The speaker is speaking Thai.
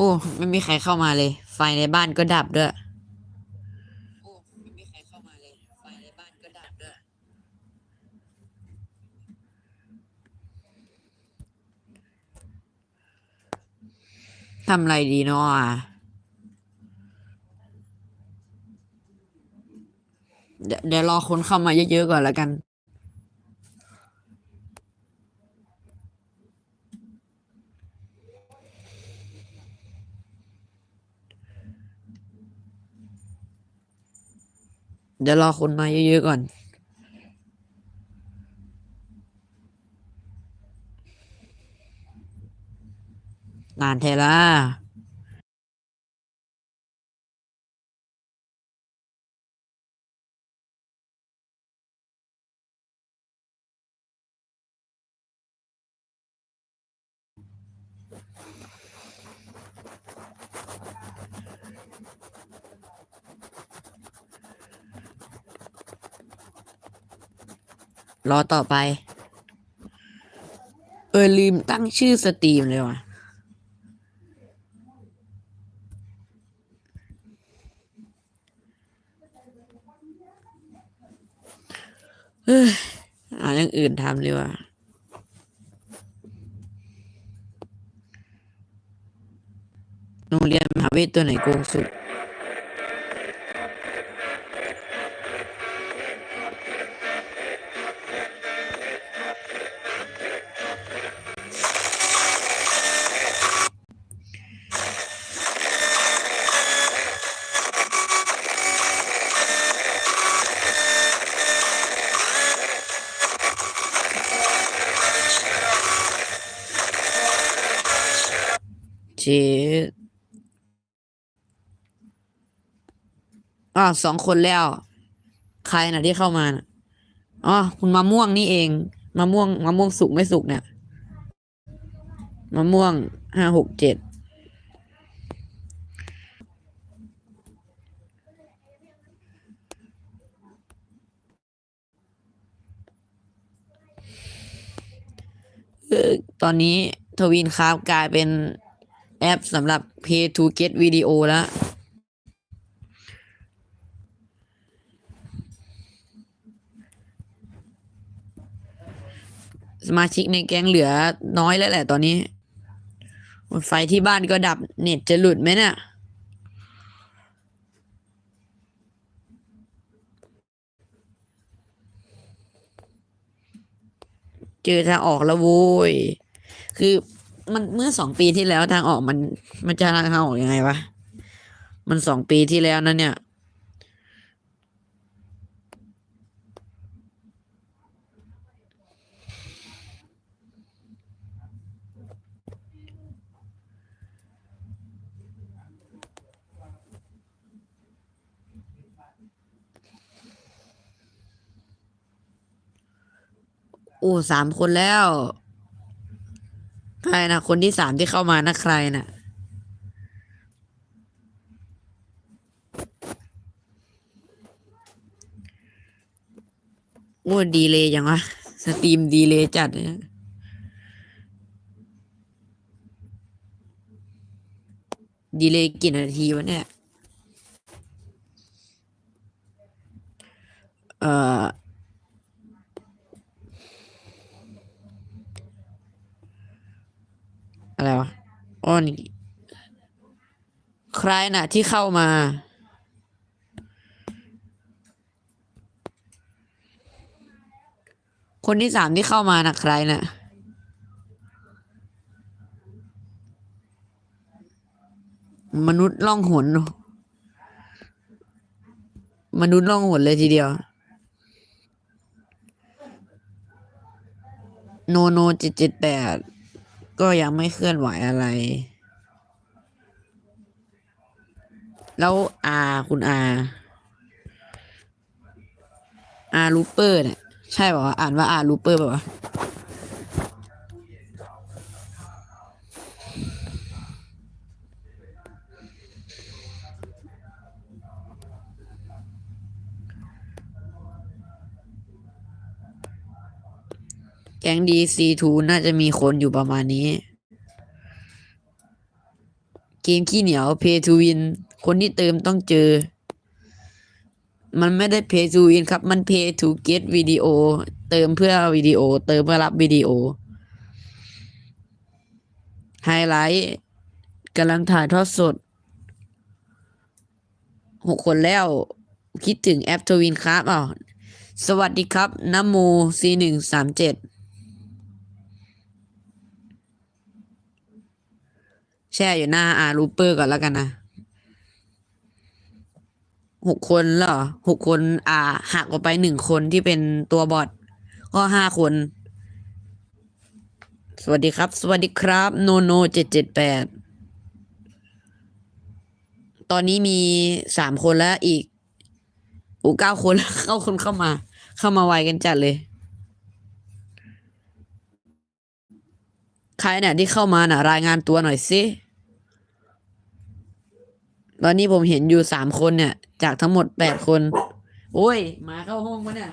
อ้ไม่มีใครเข้ามาเลย ไฟในบ้านก็ดับด้วยโอ้ไม่มีใครเข้ามาเลย ไฟในบ้านก็ดับด้วย ทำอะไรดีเนาะอะเดี๋ยวเดี๋ยวรอคนเข้ามาเยอะๆก่อนแล้วกัน เดี๋ยวรอคนมาเยอะๆก่อนนานเทล่ะ รอต่อไป เออลืมตั้งชื่อสตรีมเลยว่ะเฮ้ยหาอย่างอื่นทำเลยว่ะโรงเรียนมหาวิทยาลัยตัวไหนโกงสุด เจ็ดอ่าสองคนแล้ว ใครนะที่เข้ามานะอ๋อคุณมะม่วงนี่เองมะม่วงมะม่วงสุกไม่สุกเนี่ยมะม่วงห้าหกเจ็ดตอนนี้ทวินคราฟกลายเป็น แอปสำหรับ Pay to Get Video แล้ว สมาชิกในแก๊งเหลือน้อยแล้วแหละตอนนี้ ไฟที่บ้านก็ดับเน็ตจะหลุดไหมเนี่ยเจอทางออกแล้วโว้ย คือ มันเมื่อสองปีที่แล้วทางออกมัน มันจะทางออกยังไงวะ มันสองปีที่แล้วนะเนี่ยโอ้สามคนแล้ว นะคนที่สามที่เข้ามานะใครนะโอ้ดีเลยยังวะสตรีมดีเลยจัดเนี่ยดีเลยกี่นาทีวะเนี่ย เอ่อ อะไรวะอ้อนี่ ใครน่ะ ที่เข้ามา คนที่สามที่เข้ามาน่ะใครน่ะมนุษย์ล่องหนมนุษย์ล่องหนเลยทีเดียว โนโนเจ็ดเจ็ดแปดก็ยังไม่เคลื่อนไหวอะไร แล้วอาคุณอาอาลูเปอร์เนี่ย ใช่ป่าวอ่านว่าอาลูเปอร์ป่าวแก๊งดีซีทูน่าจะมีคนอยู่ประมาณนี้ เกมขี้เหนียว pay to win คนที่เติมต้องเจอ มันไม่ได้ pay to win ครับ มัน pay to get วิดีโอเติมเพื่อวิดีโอ เติมเพื่อรับวิดีโอ ไฮไลท์กำลังถ่ายทอดสดหกคนแล้ว คิดถึงแอปทวินครับอ้าวสวัสดีครับนโม C หนึ่งสามเจ็ดแช่อยู่หน้าอารูเปอร์ก่อนแล้วกันนะ หกคนเหรอหกคน อ่าหักออกไปหนึ่งคนที่เป็นตัวบอทก็ห้าคน สวัสดีครับ สวัสดีครับ โนโนเจ็ดเจ็ดแปดตอนนี้มีสามคนแล้วอีกอ้เก้าคนเข้าคนเข้ามา เข้ามาไวกันจัดเลย ใครเนี่ยที่เข้ามาน่ะ รายงานตัวหน่อยสิ ตอนนี้ผมเห็นอยู่สามคนเนี่ย จากทั้งหมดแปดคน โอ้ยหมาเข้าห้องปะเนี่ย